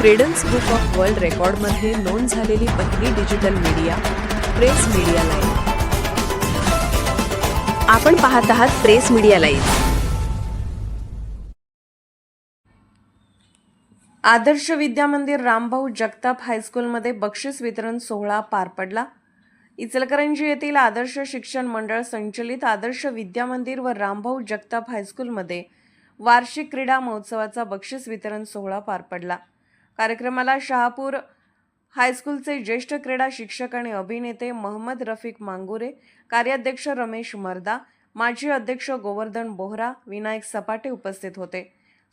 Credence book of world रेकॉर्डमध्ये नोंद झालेली पहिली digital media press media live आपण पाहत आहात press media live Adarsh Vidyamandir Rambhau Jagtap हायस्कूलमध्ये बक्षीस वितरण सोहळा पार पडला. इचलकरंजी येथील आदर्श शिक्षण मंडळ संचलित आदर्श विद्यामंदिर व रामभाऊ जगताप हायस्कूलमध्ये वार्षिक क्रीडा महोत्सवाचा बक्षीस वितरण सोहळा पार पडला. कार्यक्रमाला शहापूर हायस्कूलचे ज्येष्ठ क्रीडा शिक्षक आणि अभिनेते महम्मद रफिक मांगुरे कार्याध्यक्ष रमेश मर्दा माजी अध्यक्ष गोवर्धन बोहरा विनायक सपाटे उपस्थित होते.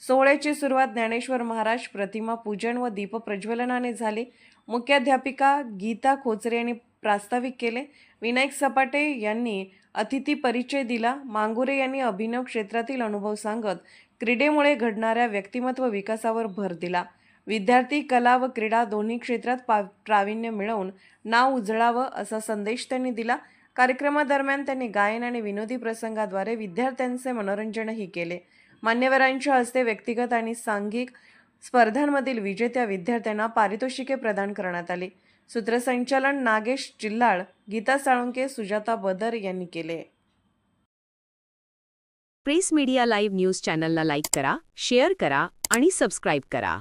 सोहळ्याची सुरुवात ज्ञानेश्वर महाराज प्रतिमा पूजन व दीपप्रज्वलनाने झाली. मुख्याध्यापिका गीता खोचरे यांनी प्रास्ताविक केले. विनायक सपाटे यांनी अतिथी परिचय दिला. मांगुरे यांनी अभिनव क्षेत्रातील अनुभव सांगत क्रीडेमुळे घडणाऱ्या व्यक्तिमत्व विकासावर भर दिला. विद्यार्थी कला व क्रीडा दोन्ही क्षेत्रात पा प्रावीण्य मिळवून नाव उजळावं असा संदेश त्यांनी दिला. कार्यक्रमादरम्यान त्यांनी गायन आणि विनोदी प्रसंगाद्वारे विद्यार्थ्यांचे मनोरंजनही केले. मान्यवरांच्या हस्ते व्यक्तिगत आणि सांघिक स्पर्धांमधील विजेत्या विद्यार्थ्यांना पारितोषिके प्रदान करण्यात आली. सूत्रसंचालन नागेश जिल्हाळ गीता साळुंके सुजाता बदर यांनी केले. प्रेस मीडिया लाईव्ह न्यूज चॅनलला लाईक करा शेअर करा आणि सबस्क्राईब करा.